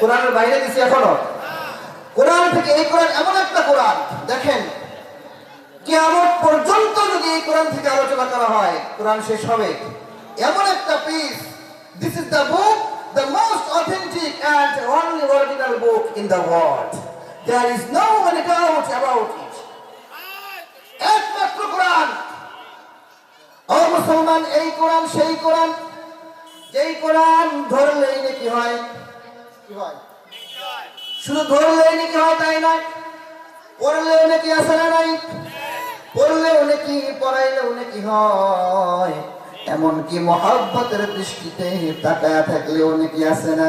কোরআনের বাইরে গেছি এখনও। কোরআন থেকে এই কোরআন এমন একটা কোরআন, দেখেন, কিয়ামত পর্যন্ত যদি এই কোরআন থেকে আলোচনা করা হয়, কোরআন শেষ হবে। এমন একটা piece this is the book the most authentic and only original book in the world there is no any doubt about it একমাত্র কোরআন। ও মুসলমান, এই কোরআন, সেই কোরআন। যেই কোরআন ধরলেই নাকি হয়। শুধু ধরলেই নাকি হয় তাই নাকি আসে নাই? পড়াইলেও নাকি হয়। এমনকি মহাব্বতের দৃষ্টিতে তাকায় থাকলেও নাকি আসে না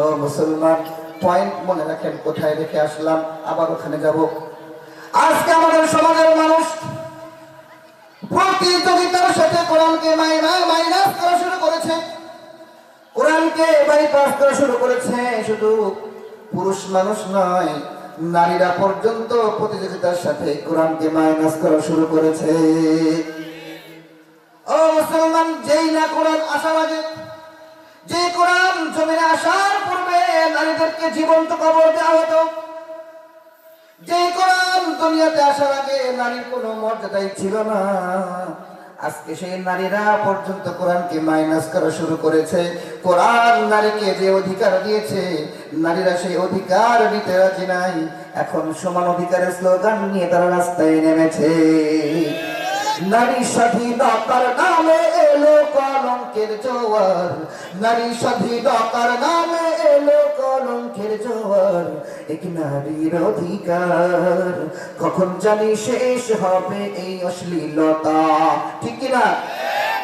ও মুসলমান পয়েন্ট মনে রাখেন, কোথায় রেখে আসলাম? আবার ওখানে যাব। আজকে আমাদের সমাজের মানুষ প্রতিযোগিতার সাথে কোরআনকে মাইনাস করা শুরু করেছে। কোরআনকে বাইপাস করা শুরু করেছে। শুধু পুরুষ মানুষ নয়, নারীরা পর্যন্ত প্রতিযোগিতার সাথে কোরআনকে মাইনাস করা শুরু করেছে। ও মুসলমান, যেই না কোরআন যে কোরআন জমিনে আসার পূর্বে নারীদেরকে জীবন্ত কবর দেওয়া হতো যে কোরআন দুনিয়াতে আসার আগে নারীর কোনো মর্যাদাই ছিল না। আজকে সেই নারীরা পর্যন্ত কোরআনকে মাইনাস করা শুরু করেছে। কোরআন নারীকে যে অধিকার দিয়েছে, নারীরা সেই অধিকার নিতে রাজি নাই। এখন সমান অধিকারের স্লোগান নিয়ে তারা রাস্তায় নেমেছে। নারী স্বাধীনতার নামে এলো কলঙ্কের জোয়ার। নারী স্বাধীনতার নামে এক নারীর অধিকার। কখন জানি শেষ হবে এই অশ্লীলতা। ঠিক না?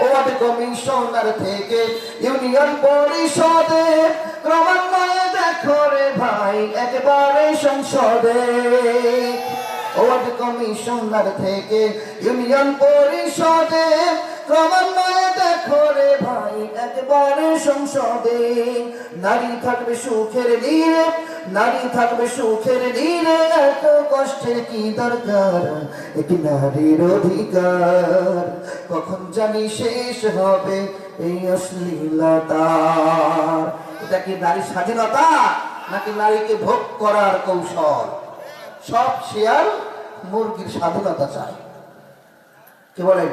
ওয়ার্ড কমিশনার থেকে ইউনিয়ন পরিষদে ক্রমান্বয়ে দেখো রে ভাই, একবারে সংসদে। ওয়ার্ড কমিশনার থেকে ইউনিয়ন পরিষদে ক্রমান্বয়ে একবারে সংসদে নারী থাকবে সুখের নীরে, নারী থাকবে সুখের নীরে, এত কষ্টের কি দরকার? একটি নারীর অধিকার। কখন জানি শেষ হবে এই অশ্লীলতা। এটা কি নারী স্বাধীনতা, নাকি নারীকে ভোগ করার কৌশল? সব শেয়াল মুরগির স্বাধীনতা চায় কি বলেন?